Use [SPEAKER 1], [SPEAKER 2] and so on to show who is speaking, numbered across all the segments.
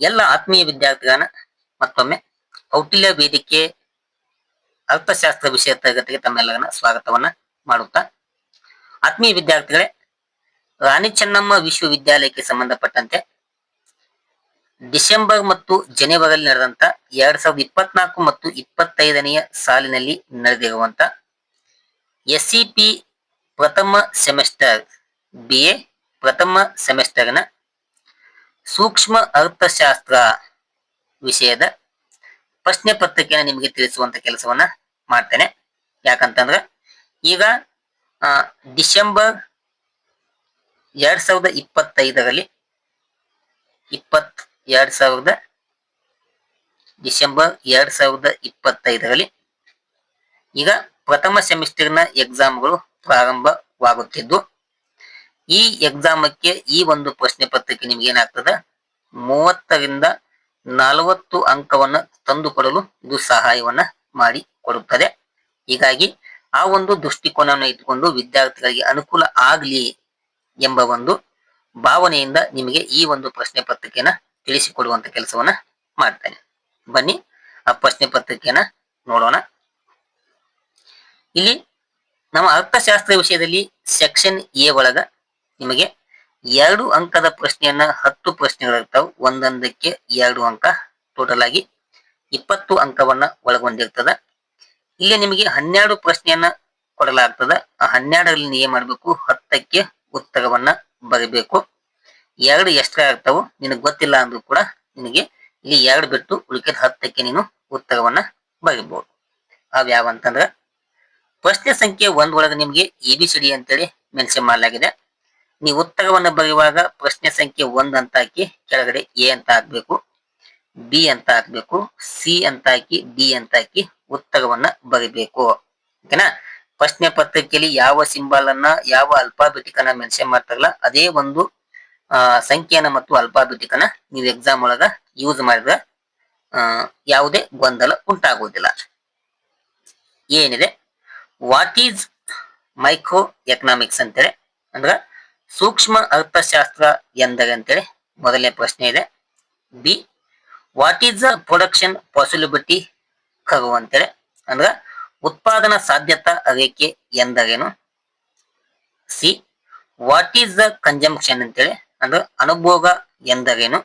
[SPEAKER 1] ಎಲ್ಲ ಆತ್ಮೀಯ ವಿದ್ಯಾರ್ಥಿಗಳನ್ನ ಮತ್ತೊಮ್ಮೆ ಕೌಟಿಲ್ಯ ವೇದಿಕೆ ಅರ್ಥಶಾಸ್ತ್ರ ವಿಷಯ ತರಗತಿಗೆ ತಮ್ಮೆಲ್ಲರನ್ನ ಸ್ವಾಗತವನ್ನ ಮಾಡುತ್ತಾ ಆತ್ಮೀಯ ವಿದ್ಯಾರ್ಥಿಗಳೇ, ರಾಣಿ ಚೆನ್ನಮ್ಮ ವಿಶ್ವವಿದ್ಯಾಲಯಕ್ಕೆ ಸಂಬಂಧಪಟ್ಟಂತೆ ಡಿಸೆಂಬರ್ ಮತ್ತು ಜನವರಿಯಲ್ಲಿ ನಡೆದಂತ ಎರಡ್ ಸಾವಿರದ ಇಪ್ಪತ್ನಾಲ್ಕು ಮತ್ತು ಇಪ್ಪತ್ತೈದನೆಯ ಸಾಲಿನಲ್ಲಿ ನಡೆದಿರುವಂತ ಎಸ್ಸಿಪಿ ಪ್ರಥಮ ಸೆಮಿಸ್ಟರ್, ಬಿ ಎ ಪ್ರಥಮ ಸೆಮಿಸ್ಟರ್ನ ಸೂಕ್ಷ್ಮ ಅರ್ಥಶಾಸ್ತ್ರ ವಿಷಯದ ಪ್ರಶ್ನೆ ಪತ್ರಿಕೆಯನ್ನು ನಿಮಗೆ ತಿಳಿಸುವಂತ ಕೆಲಸವನ್ನ ಮಾಡ್ತೇನೆ. ಯಾಕಂತಂದ್ರೆ ಈಗ ಡಿಸೆಂಬರ್ ಎರಡ್ ಸಾವಿರದ ಇಪ್ಪತ್ತೈದರಲ್ಲಿ ಇಪ್ಪತ್ ಎರಡ್ ಸಾವಿರದ, ಡಿಸೆಂಬರ್ ಎರಡ್ ಸಾವಿರದ ಇಪ್ಪತ್ತೈದರಲ್ಲಿ ಈಗ ಪ್ರಥಮ ಸೆಮಿಸ್ಟರ್ನ ಎಕ್ಸಾಮ್ಗಳು ಪ್ರಾರಂಭವಾಗುತ್ತಿದ್ದು. ಈ ಎಕ್ಸಾಮಕ್ಕೆ ಈ ಒಂದು ಪ್ರಶ್ನೆ ಪತ್ರಿಕೆ ನಿಮ್ಗೆ ಏನಾಗ್ತದೆ? ಮೂವತ್ತರಿಂದ ನಲವತ್ತು ಅಂಕವನ್ನ ತಂದುಕೊಡಲು ಇದು ಸಹಾಯವನ್ನ ಮಾಡಿ ಕೊಡುತ್ತದೆ. ಹೀಗಾಗಿ ಆ ಒಂದು ದೃಷ್ಟಿಕೋನವನ್ನು ಇಟ್ಟುಕೊಂಡು ವಿದ್ಯಾರ್ಥಿಗಳಿಗೆ ಅನುಕೂಲ ಆಗ್ಲಿ ಎಂಬ ಒಂದು ಭಾವನೆಯಿಂದ ನಿಮಗೆ ಈ ಒಂದು ಪ್ರಶ್ನೆ ಪತ್ರಿಕೆನ ತಿಳಿಸಿಕೊಡುವಂತ ಕೆಲಸವನ್ನ ಮಾಡ್ತೇನೆ. ಬನ್ನಿ, ಆ ಪ್ರಶ್ನೆ ಪತ್ರಿಕೆಯನ್ನ ನೋಡೋಣ. ಇಲ್ಲಿ ನಮ್ಮ ಅರ್ಥಶಾಸ್ತ್ರ ವಿಷಯದಲ್ಲಿ ಸೆಕ್ಷನ್ ಎ ಒಳಗ ನಿಮಗೆ ಎರಡು ಅಂಕದ ಪ್ರಶ್ನೆಯನ್ನ ಹತ್ತು ಪ್ರಶ್ನೆಗಳಿರ್ತಾವ. ಒಂದೊಂದಕ್ಕೆ ಎರಡು ಅಂಕ ಟೋಟಲ್ ಆಗಿ ಇಪ್ಪತ್ತು ಅಂಕವನ್ನ ಒಳಗೊಂಡಿರ್ತದ. ಇಲ್ಲಿ ನಿಮಗೆ ಹನ್ನೆರಡು ಪ್ರಶ್ನೆಯನ್ನ ಕೊಡಲಾಗ್ತದ. ಆ ಹನ್ನೆರಡರಲ್ಲಿ ಏನ್ ಮಾಡ್ಬೇಕು? ಹತ್ತಕ್ಕೆ ಉತ್ತರವನ್ನ ಬರೀಬೇಕು. ಎರಡು ಎಷ್ಟರ ಆಗ್ತಾವು ನಿನಗೆ ಗೊತ್ತಿಲ್ಲ ಅಂದ್ರೂ ಕೂಡ ನಿನಗೆ ಇಲ್ಲಿ ಎರಡು ಬಿಟ್ಟು ಉಳಿಕೆದ ಹತ್ತಕ್ಕೆ ನೀನು ಉತ್ತರವನ್ನ ಬರೀಬಹುದು ಅವ್ ಯಾವಂತಂದ್ರ ಪ್ರಶ್ನೆ ಸಂಖ್ಯೆ ಒಂದ್ ನಿಮಗೆ ನಿಮ್ಗೆ ಎ ಬಿ ಸಿ ಡಿ ಅಂತೇಳಿ ಮೆನ್ಷನ್ ಮಾಡಲಾಗಿದೆ. ನೀವು ಉತ್ತರವನ್ನು ಬರೆಯುವಾಗ ಪ್ರಶ್ನೆ ಸಂಖ್ಯೆ ಒಂದ್ ಅಂತ ಹಾಕಿ ಕೆಳಗಡೆ ಎ ಅಂತ ಹಾಕ್ಬೇಕು ಬಿ ಅಂತ ಹಾಕ್ಬೇಕು ಸಿ ಅಂತ ಹಾಕಿ ಡಿ ಅಂತ ಹಾಕಿ ಉತ್ತರವನ್ನ ಬರಿಬೇಕು. ಓಕೆನಾ? ಪ್ರಶ್ನೆ ಪತ್ರಿಕೆಯಲ್ಲಿ ಯಾವ ಸಿಂಬಲ್ ಅನ್ನ ಯಾವ ಅಲ್ಪಾಬೆಟಿಕ್ ಅನ್ನ ಮೆನ್ಷನ್ ಮಾಡ್ತಾರಲ್ಲ ಅದೇ ಒಂದು ಆ, ಸಂಖ್ಯೆಯನ್ನ ಮತ್ತು ಅಲ್ಪಾಬೆಟಿಕ್ ಅನ್ನ ನೀವು ಎಕ್ಸಾಮ್ ಒಳಗ ಯೂಸ್ ಮಾಡಿದ್ರೆ ಯಾವುದೇ ಗೊಂದಲ ಉಂಟಾಗುವುದಿಲ್ಲ. ಏನಿದೆ? ವಾಟ್ ಈಸ್ ಮೈಕ್ರೋ ಎಕನಾಮಿಕ್ಸ್ ಅಂತೇಳಿ ಅಂದ್ರೆ ಸೂಕ್ಷ್ಮ ಅರ್ಥಶಾಸ್ತ್ರ ಎಂದರೆ ಅಂತೇಳಿ ಮೊದಲನೇ ಪ್ರಶ್ನೆ ಇದೆ. B what is the production possibility curve ಅಂತೇಳಿ ಅಂದ್ರೆ ಉತ್ಪಾದನಾ ಸಾಧ್ಯತಾ ರೇಖೆ ಎಂದರೇನು? C what is the consumption ಅಂತೇಳಿ, ಅಂದ್ರೆ ಅನುಭೋಗ ಎಂದರೇನು?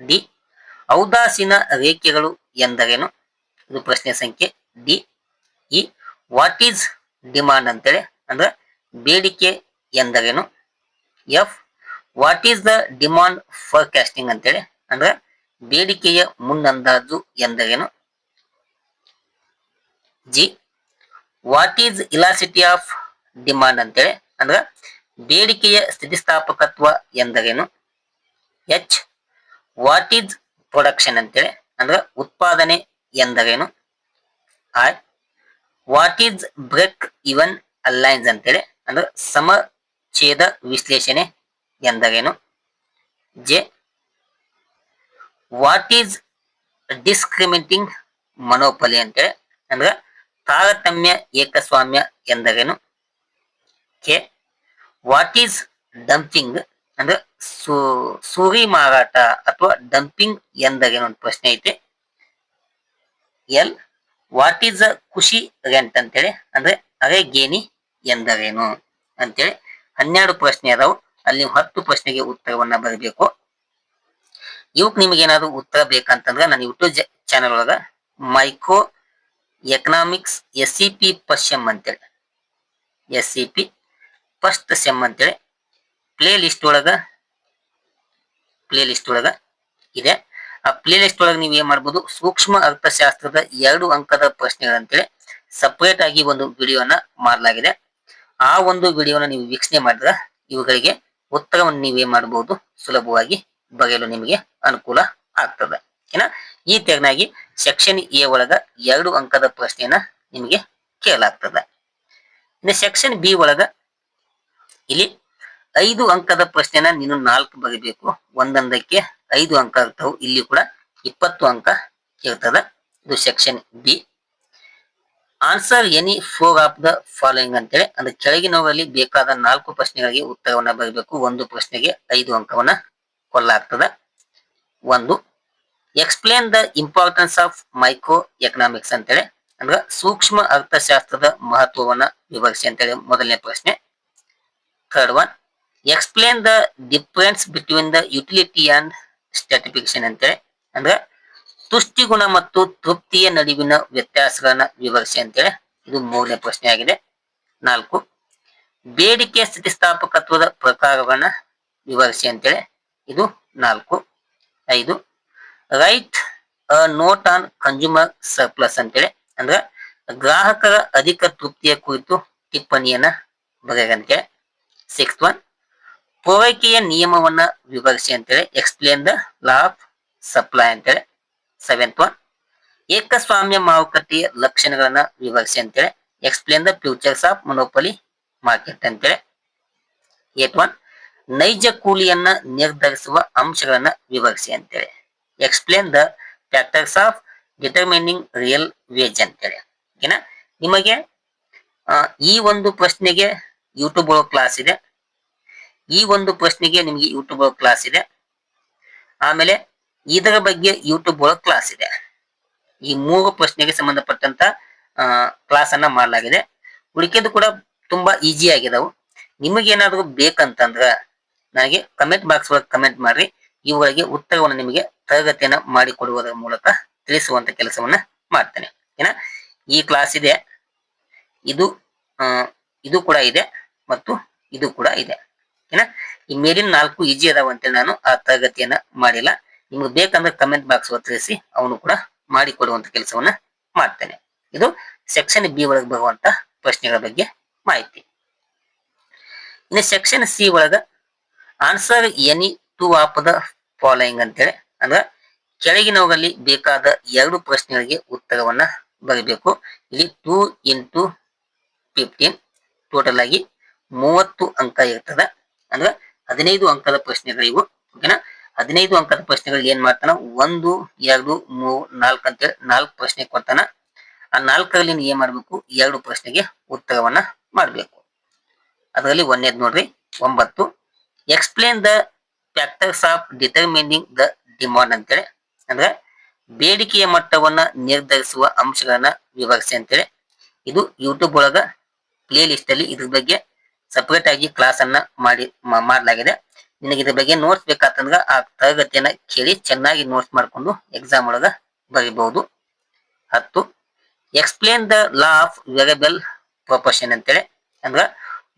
[SPEAKER 1] ಡಿ, ಔದಾಸೀನ ರೇಖೆಗಳು ಎಂದರೇನು? ಇದು ಪ್ರಶ್ನೆ ಸಂಖ್ಯೆ D. E what is demand ಅಂತೇಳಿ, ಅಂದ್ರೆ ಬೇಡಿಕೆ ಎಂದರೇನು? F what is the demand forecasting ಅಂತೇಳಿ? ಅಂದ್ರೆ ಬೇಡಿಕೆಯ ಮುನ್ನಂದಾಜು ಎಂದರೇನು G what is elasticity of demand ಅಂತೇಳಿ? ಅಂದ್ರೆ ಬೇಡಿಕೆಯ ಸ್ಥಿತಿಸ್ಥಾಪಕತ್ವ ಎಂದರೇನು ಎಚ್ ವಾಟ್ ಈಸ್ ಪ್ರೊಡಕ್ಷನ್ ಅಂತೇಳಿ? ಅಂದ್ರೆ ಉತ್ಪಾದನೆ ಎಂದರೇನು R what is break even Allianz ಅಂತೇಳಿ? ಅಂದ್ರೆ ಸಮಛೇದ ವಿಶ್ಲೇಷಣೆ ಎಂದರೇನು? J. What is discriminating monopoly ಅಂತೇಳಿ, ಅಂದ್ರೆ ತಾರತಮ್ಯ ಏಕಸ್ವಾಮ್ಯ ಎಂದರೇನು? ಕೆ. ವಾಟ್ ಈಸ್ ಡಂಪಿಂಗ್ ಅಂದ್ರೆ ಸೂ, ಸೂರಿ ಮಾರಾಟ ಅಥವಾ ಡಂಪಿಂಗ್ ಎಂದರೇನು ಒಂದು ಪ್ರಶ್ನೆ ಐತೆ. ಎಲ್. ವಾಟ್ ಈಸ್ ಅ ಖುಷಿ ರೆಂಟ್ ಅಂತೇಳಿ, ಅಂದ್ರೆ ಅರೆ ಗೇಣಿ ಎಂದರೇನು ಅಂತೇಳಿ. ಹನ್ನೆರಡು ಪ್ರಶ್ನೆ ಅದಾವು. ಅಲ್ಲಿ ನೀವು ಹತ್ತು ಪ್ರಶ್ನೆಗೆ ಉತ್ತರವನ್ನ ಬರಬೇಕು. ಇವಕ್ ನಿಮಗೆ ಏನಾದ್ರು ಉತ್ತರ ಬೇಕಂತಂದ್ರೆ ನನ್ನ ಯೂಟ್ಯೂಬ್ ಚಾನಲ್ ಒಳಗ micro economics S C P ಪಶ್ಯಮ್ ಅಂತೇಳಿ. S C P first sem ಅಂತೇಳಿ ಪ್ಲೇ ಲಿಸ್ಟ್ ಒಳಗ ಪ್ಲೇ ಲಿಸ್ಟ್ ಒಳಗ ಇದೆ. ಆ ಪ್ಲೇ ಲಿಸ್ಟ್ ಒಳಗೆ ನೀವು ಏನ್ ಮಾಡ್ಬೋದು? ಸೂಕ್ಷ್ಮ ಅರ್ಥಶಾಸ್ತ್ರದ ಎರಡು ಅಂಕದ ಪ್ರಶ್ನೆಗಳಂತೇಳಿ ಸಪ್ರೇಟ್ ಆಗಿ ಒಂದು ವಿಡಿಯೋನ ಮಾಡಲಾಗಿದೆ. ಆ ಒಂದು ವಿಡಿಯೋನ ನೀವು ವೀಕ್ಷಣೆ ಮಾಡಿದ್ರೆ ಇವುಗಳಿಗೆ ಉತ್ತರವನ್ನು ನೀವೇ ಮಾಡಬಹುದು ಸುಲಭವಾಗಿ ಬರೆಯಲು ನಿಮಗೆ ಅನುಕೂಲ ಆಗ್ತದೆ. ಏನ? ಈ ತೆರನಾಗಿ ಸೆಕ್ಷನ್ ಎ ಒಳಗ ಎರಡು ಅಂಕದ ಪ್ರಶ್ನೆಯನ್ನ ನಿಮಗೆ ಕೇಳಲಾಗ್ತದೆ. ಇನ್ನು ಸೆಕ್ಷನ್ ಬಿ ಒಳಗ ಇಲ್ಲಿ ಐದು ಅಂಕದ ಪ್ರಶ್ನೆನ ನೀನು ನಾಲ್ಕು ಬರೀಬೇಕು. ಒಂದೊಂದಕ್ಕೆ ಐದು ಅಂಕ ಇರ್ತವೆ ಇಲ್ಲಿ ಕೂಡ ಇಪ್ಪತ್ತು ಅಂಕ ಕೇಳ್ತದ ಇದು section B answer any four of the following ಅಂತೇಳಿ. ಅಂದ್ರೆ ಕೆಳಗಿನವರಲ್ಲಿ ಬೇಕಾದ ನಾಲ್ಕು ಪ್ರಶ್ನೆಗಳಿಗೆ ಉತ್ತರವನ್ನ ಬರಬೇಕು. ಒಂದು ಪ್ರಶ್ನೆಗೆ ಐದು ಅಂಕವನ್ನ ಕೊಲ್ಲಾಗ್ತದೆ ಒಂದು explain the importance of micro economics ಅಂತೇಳಿ. ಅಂದ್ರೆ ಸೂಕ್ಷ್ಮ ಅರ್ಥಶಾಸ್ತ್ರದ ಮಹತ್ವವನ್ನ ವಿವರಿಸಿ ಅಂತೇಳಿ ಮೊದಲನೇ ಪ್ರಶ್ನೆ. Third one explain the difference between the utility and satisfaction ಅಂತೇಳಿ. ಅಂದ್ರೆ ತುಷ್ಟಿಗುಣ ಮತ್ತು ತೃಪ್ತಿಯ ನಡುವಿನ ವ್ಯತ್ಯಾಸಗಳನ್ನ ವಿವರಿಸಿ ಅಂತೇಳಿ ಇದು ಮೂರನೇ ಪ್ರಶ್ನೆ ಆಗಿದೆ ನಾಲ್ಕು, ಬೇಡಿಕೆ ಸ್ಥಿತಿಸ್ಥಾಪಕತ್ವದ ಪ್ರಕಾರಗಳನ್ನ ವಿವರಿಸಿ ಅಂತೇಳಿ ಇದು ನಾಲ್ಕು. ಐದು, write a note on consumer surplus ಅಂತೇಳಿ ಅಂದ್ರೆ ಗ್ರಾಹಕರ ಅಧಿಕ ತೃಪ್ತಿಯ ಕುರಿತು ಟಿಪ್ಪಣಿಯನ್ನ ಬರೆಯಂತೆ ಸಿಕ್ಸ್ ಒನ್, ಪೂರೈಕೆಯ ನಿಯಮವನ್ನ ವಿವರಿಸಿ ಅಂತೇಳಿ. Explain the law of supply ಅಂತೇಳಿ. Seventh one. ಏಕಸ್ವಾಮ್ಯ ಮಾರುಕಟ್ಟೆಯ ಲಕ್ಷಣಗಳನ್ನ ವಿವರಿಸಿ ಅಂತೇಳಿ. Explain the futures of monopoly market ಅಂತೇಳಿ. ಏಟ್ ಒನ್ ನೈಜ ಕೂಲಿಯನ್ನ ನಿರ್ಧರಿಸುವ ಅಂಶಗಳನ್ನ ವಿವರಿಸಿ ಅಂತೇಳಿ. Explain the factors of determining real wage ಅಂತೇಳಿ. ಓಕೆನಾ ನಿಮಗೆ ಈ ಒಂದು ಪ್ರಶ್ನೆಗೆ ಯೂಟ್ಯೂಬ್ ಒಳಗೆ ಕ್ಲಾಸ್ ಇದೆ. ಈ ಒಂದು ಪ್ರಶ್ನೆಗೆ ನಿಮಗೆ ಯೂಟ್ಯೂಬ್ ಒಳಗೆ ಕ್ಲಾಸ್ ಇದೆ. ಆಮೇಲೆ ಇದರ ಬಗ್ಗೆ ಯೂಟ್ಯೂಬ್ ಒಳಗೆ ಕ್ಲಾಸ್ ಇದೆ. ಈ ಮೂರು ಪ್ರಶ್ನೆಗೆ ಸಂಬಂಧಪಟ್ಟಂತ ಕ್ಲಾಸ್ ಅನ್ನ ಮಾಡಲಾಗಿದೆ. ಉಳಿಕೆದು ಕೂಡ ತುಂಬಾ ಈಜಿ ಆಗಿದಾವು. ನಿಮಗೇನಾದ್ರೂ ಬೇಕಂತಂದ್ರೆ ನನಗೆ ಕಮೆಂಟ್ ಬಾಕ್ಸ್ ಒಳಗೆ ಕಮೆಂಟ್ ಮಾಡ್ರಿ. ಇವುಗಳಿಗೆ ಉತ್ತರವನ್ನು ನಿಮಗೆ ತರಗತಿಯನ್ನ ಮಾಡಿಕೊಡುವುದರ ಮೂಲಕ ತಿಳಿಸುವಂತ ಕೆಲಸವನ್ನ ಮಾಡ್ತೇನೆ. ಏನ? ಈ ಕ್ಲಾಸ್ ಇದೆ. ಇದು ಇದು ಕೂಡ ಇದೆ ಮತ್ತು ಇದು ಕೂಡ ಇದೆ. ಏನ? ಈ ಮೇಲಿನ ನಾಲ್ಕು ಈಜಿ ಅದಾವ ಅಂತೇಳಿ ನಾನು ಆ ತರಗತಿಯನ್ನ ಮಾಡಿಲ್ಲ. ನಿಮ್ಗೆ ಬೇಕಂದ್ರೆ ಕಮೆಂಟ್ ಬಾಕ್ಸ್ ಒತ್ತಿಸಿ ಅವನು ಕೂಡ ಮಾಡಿಕೊಡುವಂತ ಕೆಲಸವನ್ನ ಮಾಡ್ತೇನೆ. ಇದು ಸೆಕ್ಷನ್ ಬಿ ಒಳಗೆ ಬರುವಂತ ಪ್ರಶ್ನೆಗಳ ಬಗ್ಗೆ ಮಾಹಿತಿ. ಇನ್ನು ಸೆಕ್ಷನ್ ಸಿ ಒಳಗ answer any two of the following ಅಂತೇಳಿ. ಅಂದ್ರೆ ಕೆಳಗಿನವುಗಳಲ್ಲಿ ಬೇಕಾದ ಎರಡು ಪ್ರಶ್ನೆಗಳಿಗೆ ಉತ್ತರವನ್ನ ಬರೀಬೇಕು. ಇಲ್ಲಿ ಟೂ ಇಂಟು ಫಿಫ್ಟೀನ್ ಟೋಟಲ್ ಆಗಿ ಮೂವತ್ತು ಅಂಕ ಇರ್ತದೆ. ಅಂದ್ರೆ ಹದಿನೈದು ಅಂಕದ ಪ್ರಶ್ನೆಗಳಿವು. ಓಕೆನಾ? ಹದಿನೈದು ಅಂಕದ ಪ್ರಶ್ನೆಗಳು ಏನ್ ಮಾಡ್ತಾನ? ಒಂದು, ಎರಡು, ಮೂರು, ನಾಲ್ಕು ಅಂತೇಳಿ ನಾಲ್ಕು ಪ್ರಶ್ನೆ ಕೊಡ್ತಾನ. ಆ ನಾಲ್ಕರಲ್ಲಿ ಏನ್ ಮಾಡ್ಬೇಕು? ಎರಡು ಪ್ರಶ್ನೆಗೆ ಉತ್ತರವನ್ನ ಮಾಡ್ಬೇಕು. ಅದರಲ್ಲಿ ಒಂದೇದ್ ನೋಡ್ರಿ, ಒಂಬತ್ತು. Explain the factors of determining the demand ಅಂತೇಳಿ ಅಂದ್ರೆ ಬೇಡಿಕೆಯ ಮಟ್ಟವನ್ನ ನಿರ್ಧರಿಸುವ ಅಂಶಗಳನ್ನ ವಿವರಿಸಿ ಅಂತೇಳಿ ಇದು ಯೂಟ್ಯೂಬ್ ಒಳಗ ಪ್ಲೇ ಲಿಸ್ಟ್ ಅಲ್ಲಿ ಇದ್ರ ಬಗ್ಗೆ ಸಪರೇಟ್ ಆಗಿ ಕ್ಲಾಸ್ ಅನ್ನ ಮಾಡಿ ಮಾಡ್ಲಾಗಿದೆ. ನಿನಗೆ ಇದ್ರ ಬಗ್ಗೆ ನೋಟ್ಸ್ ಬೇಕಾತಂದ್ರ ಆ ತರಗತಿಯನ್ನ ಕೇಳಿ ಚೆನ್ನಾಗಿ ನೋಟ್ಸ್ ಮಾಡ್ಕೊಂಡು ಎಕ್ಸಾಮ್ ಒಳಗ ಬರಿಬಹುದು ಹತ್ತು explain the law of variable proportion ಅಂತೇಳಿ, ಅಂದ್ರ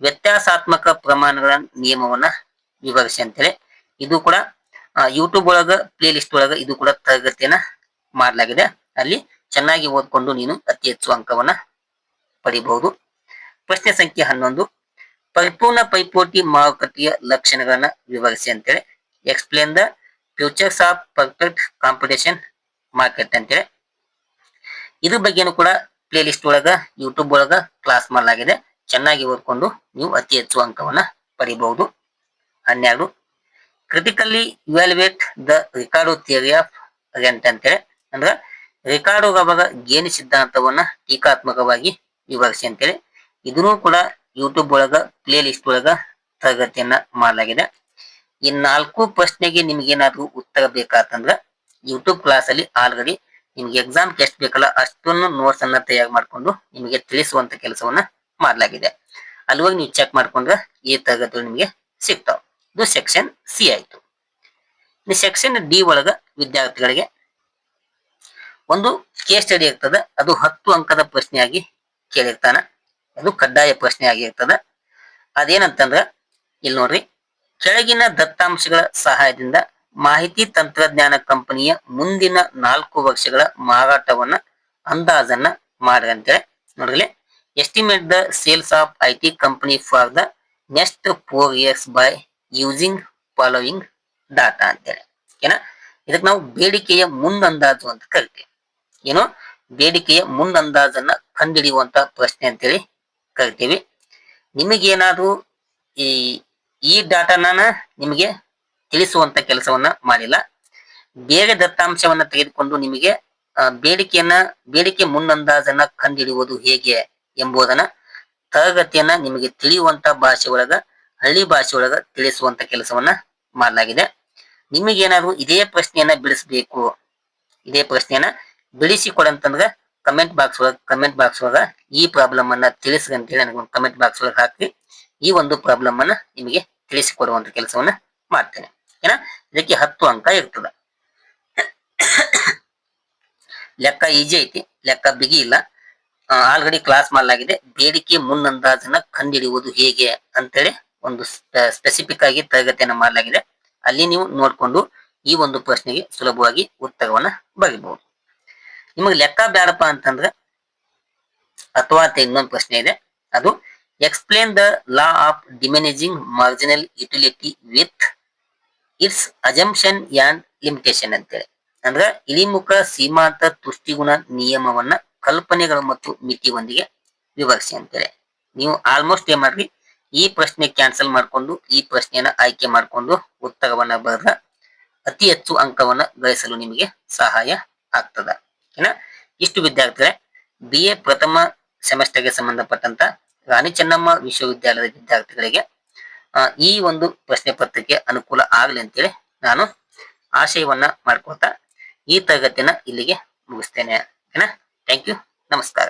[SPEAKER 1] ವ್ಯತ್ಯಾಸಾತ್ಮಕ ಪ್ರಮಾಣಗಳ ನಿಯಮವನ್ನ ವಿವರಿಸಿ ಅಂತೇಳಿ. ಇದು ಕೂಡ ಯೂಟ್ಯೂಬ್ ಒಳಗ ಪ್ಲೇ ಲಿಸ್ಟ್ ಒಳಗ ಇದು ಕೂಡ ತರಗತಿಯನ್ನ ಮಾಡಲಾಗಿದೆ. ಅಲ್ಲಿ ಚೆನ್ನಾಗಿ ಓದ್ಕೊಂಡು ನೀನು ಅತಿ ಹೆಚ್ಚು ಅಂಕವನ್ನ ಪಡಿಬಹುದು. ಪ್ರಶ್ನೆ ಸಂಖ್ಯೆ ಹನ್ನೊಂದು ಪರಿಪೂರ್ಣ ಪೈಪೋಟಿ ಮಾರುಕಟ್ಟೆಯ ಲಕ್ಷಣಗಳನ್ನ ವಿವರಿಸಿ ಅಂತೇಳಿ explain the futures of perfect competition market ಅಂತೇಳಿ. ಇದ್ರ ಬಗ್ಗೆನೂ ಕೂಡ ಪ್ಲೇ ಲಿಸ್ಟ್ ಒಳಗ ಯೂಟ್ಯೂಬ್ ಒಳಗ ಕ್ಲಾಸ್ ಮಾಡಲಾಗಿದೆ. ಚೆನ್ನಾಗಿ ಓದ್ಕೊಂಡು ನೀವು ಅತಿ ಹೆಚ್ಚು ಅಂಕವನ್ನ ಪಡಿಬಹುದು. ಹನ್ನೆರಡು critically evaluate the Ricardo theory of rent ಅಂತೇಳಿ. ಅಂದ್ರೆ ರಿಕಾರ್ಡು ಅವಾಗ ಗೇಣಿ ಸಿದ್ಧಾಂತವನ್ನ ಟೀಕಾತ್ಮಕವಾಗಿ ವಿವರಿಸಿ ಅಂತೇಳಿ. ಇದನ್ನು ಕೂಡ ಯೂಟ್ಯೂಬ್ ಒಳಗ ಪ್ಲೇ ಲಿಸ್ಟ್ ಒಳಗ ತರಗತಿಯನ್ನ ಮಾಡಲಾಗಿದೆ. ಈ ನಾಲ್ಕು ಪ್ರಶ್ನೆಗೆ ನಿಮ್ಗೇನಾದ್ರೂ ಉತ್ತರ ಬೇಕಾತಂದ್ರ ಯೂಟ್ಯೂಬ್ ಕ್ಲಾಸ್ ಅಲ್ಲಿ ಆಲ್ರೆಡಿ ನಿಮ್ಗೆ ಎಕ್ಸಾಮ್ ಎಷ್ಟು ಬೇಕಲ್ಲ ಅಷ್ಟನ್ನು ನೋಟ್ಸ್ ಅನ್ನ ತಯಾರು ಮಾಡ್ಕೊಂಡು ನಿಮಗೆ ತಿಳಿಸುವಂತ ಕೆಲಸವನ್ನ ಮಾಡಲಾಗಿದೆ. ಅಲ್ಲಿವಾಗ ನೀವು ಚೆಕ್ ಮಾಡ್ಕೊಂಡ್ರೆ ಈ ತರಗತಿ ನಿಮಗೆ ಸಿಗ್ತಾವ. ಇದು ಸೆಕ್ಷನ್ ಸಿ ಆಯ್ತು. ಇನ್ನು ಸೆಕ್ಷನ್ ಡಿ ಒಳಗ ವಿದ್ಯಾರ್ಥಿಗಳಿಗೆ ಒಂದು ಕೇಸ್ ಸ್ಟಡಿ ಇರ್ತದೆ. ಅದು ಹತ್ತು ಅಂಕದ ಪ್ರಶ್ನೆಯಾಗಿ ಕೇಳಿರ್ತಾನ. ಅದು ಕಡ್ಡಾಯ ಪ್ರಶ್ನೆ ಆಗಿರ್ತದ. ಅದೇನಂತಂದ್ರ, ಇಲ್ಲಿ ನೋಡ್ರಿ, ಕೆಳಗಿನ ದತ್ತಾಂಶಗಳ ಸಹಾಯದಿಂದ ಮಾಹಿತಿ ತಂತ್ರಜ್ಞಾನ ಕಂಪನಿಯ ಮುಂದಿನ ನಾಲ್ಕು ವರ್ಷಗಳ ಮಾರಾಟವನ್ನ ಅಂದಾಜನ್ನ ಮಾಡ್ರಿ ಅಂತೇಳಿ. ನೋಡ್ರಿ, estimate the sales of I T company for the next four years by using following data ಅಂತೇಳಿ. ಓಕೆನಾ? ಇದಕ್ಕೆ ನಾವು ಬೇಡಿಕೆಯ ಮುಂದಂದಾಜು ಅಂತ ಕರಿತೀವಿ. ಏನು? ಬೇಡಿಕೆಯ ಮುಂದಂದಾಜನ್ನ ಕಂಡಿಡಿಯುವಂತ ಪ್ರಶ್ನೆ ಅಂತೇಳಿ ಕರಿತೀವಿ ನಿಮಗೇನಾದ್ರೂ ಈ ಈ ಡಾಟಾನ ನಿಮಗೆ ತಿಳಿಸುವಂತ ಕೆಲಸವನ್ನ ಮಾಡಿಲ್ಲ. ಬೇರೆ ದತ್ತಾಂಶವನ್ನ ತೆಗೆದುಕೊಂಡು ನಿಮಗೆ ಬೇಡಿಕೆಯನ್ನ, ಬೇಡಿಕೆ ಮುನ್ನಂದಾಜನ್ನ ಕಂಡುಹಿಡಿಯುವುದು ಹೇಗೆ ಎಂಬುದನ್ನ, ತರಗತಿಯನ್ನ ನಿಮಗೆ ತಿಳಿಯುವಂತ ಭಾಷೆ ಒಳಗ, ಹಳ್ಳಿ ಭಾಷೆ ಒಳಗ ತಿಳಿಸುವಂತ ಕೆಲಸವನ್ನ ಮಾಡಲಾಗಿದೆ. ನಿಮಗೇನಾದ್ರು ಇದೇ ಪ್ರಶ್ನೆಯನ್ನ ಬಿಡಿಸಬೇಕು, ಇದೇ ಪ್ರಶ್ನೆಯನ್ನ ಬಿಡಿಸಿ ಕೊಡಂತಂದ್ರ ಕಮೆಂಟ್ ಬಾಕ್ಸ್ ಒಳಗೆ ಕಮೆಂಟ್ ಬಾಕ್ಸ್ ಒಳಗ ಈ ಪ್ರಾಬ್ಲಮ್ ಅನ್ನ ತಿಳಿಸ್ರಿ ಅಂತೇಳಿ ನನಗೆ ಒಂದು ಕಮೆಂಟ್ ಬಾಕ್ಸ್ ಒಳಗೆ ಹಾಕಿ ಈ ಒಂದು ಪ್ರಾಬ್ಲಮ್ ಅನ್ನ ನಿಮಗೆ ತಿಳಿಸಿಕೊಡುವಂತ ಕೆಲಸವನ್ನ ಮಾಡ್ತೇನೆ. ಏನ? ಇದಕ್ಕೆ ಹತ್ತು ಅಂಕ ಇರ್ತದ. ಲೆಕ್ಕ ಈಜಿ ಐತಿ, ಲೆಕ್ಕ ಬಿಗಿ ಇಲ್ಲ. ಆಲ್ರೆಡಿ ಕ್ಲಾಸ್ ಮಾಡಲಾಗಿದೆ. ಬೇಡಿಕೆ ಮುನ್ನಂದಾಜನ್ನ ಕಂಡಿಡಿಯುವುದು ಹೇಗೆ ಅಂತೇಳಿ ಒಂದು ಸ್ಪೆಸಿಫಿಕ್ ಆಗಿ ತರಗತಿಯನ್ನ ಮಾಡಲಾಗಿದೆ. ಅಲ್ಲಿ ನೀವು ನೋಡ್ಕೊಂಡು ಈ ಒಂದು ಪ್ರಶ್ನೆಗೆ ಸುಲಭವಾಗಿ ಉತ್ತರವನ್ನ ಬರೀಬಹುದು. ನಿಮಗೆ ಲೆಕ್ಕ ಬೇಡಪ್ಪ ಅಂತಂದ್ರೆ ಅಥವಾ ಇನ್ನೊಂದು ಪ್ರಶ್ನೆ ಇದೆ. ಅದು explain the law of diminishing marginal utility with its assumption and limitation ಅಂತೇಳಿ. ಅಂದ್ರೆ ಇಳಿಮುಖ ಸೀಮಾಂತ ತುಷ್ಟಿಗುಣ ನಿಯಮವನ್ನ ಕಲ್ಪನೆಗಳು ಮತ್ತು ಮಿತಿಯೊಂದಿಗೆ ವಿವರಿಸಿ ಅಂತೇಳಿ. ನೀವು ಆಲ್ಮೋಸ್ಟ್ ಏನ್ ಮಾಡ್ರಿ? ಈ ಪ್ರಶ್ನೆ ಕ್ಯಾನ್ಸಲ್ ಮಾಡ್ಕೊಂಡು ಈ ಪ್ರಶ್ನೆಯನ್ನ ಆಯ್ಕೆ ಮಾಡ್ಕೊಂಡು ಉತ್ತರವನ್ನ ಬರೆದ ಅತಿ ಹೆಚ್ಚು ಅಂಕವನ್ನ ಗಳಿಸಲು ನಿಮಗೆ ಸಹಾಯ ಆಗ್ತದ. ಏನ? ಇಷ್ಟು ವಿದ್ಯಾರ್ಥಿಗಳೇ ಬಿ ಎ ಪ್ರಥಮ ಸೆಮೆಸ್ಟರ್ಗೆ ಸಂಬಂಧಪಟ್ಟಂತ ರಾಣಿ ಚೆನ್ನಮ್ಮ ವಿಶ್ವವಿದ್ಯಾಲಯದ ವಿದ್ಯಾರ್ಥಿಗಳಿಗೆ ಈ ಒಂದು ಪ್ರಶ್ನೆ ಪತ್ರಿಕೆ ಅನುಕೂಲ ಆಗಲಿ ಅಂತೇಳಿ ನಾನು ಆಶಯವನ್ನ ಮಾಡ್ಕೊತಾ ಈ ತರಗತಿನ ಇಲ್ಲಿಗೆ ಮುಗಿಸ್ತೇನೆ. ಥ್ಯಾಂಕ್ ಯು ನಮಸ್ಕಾರ.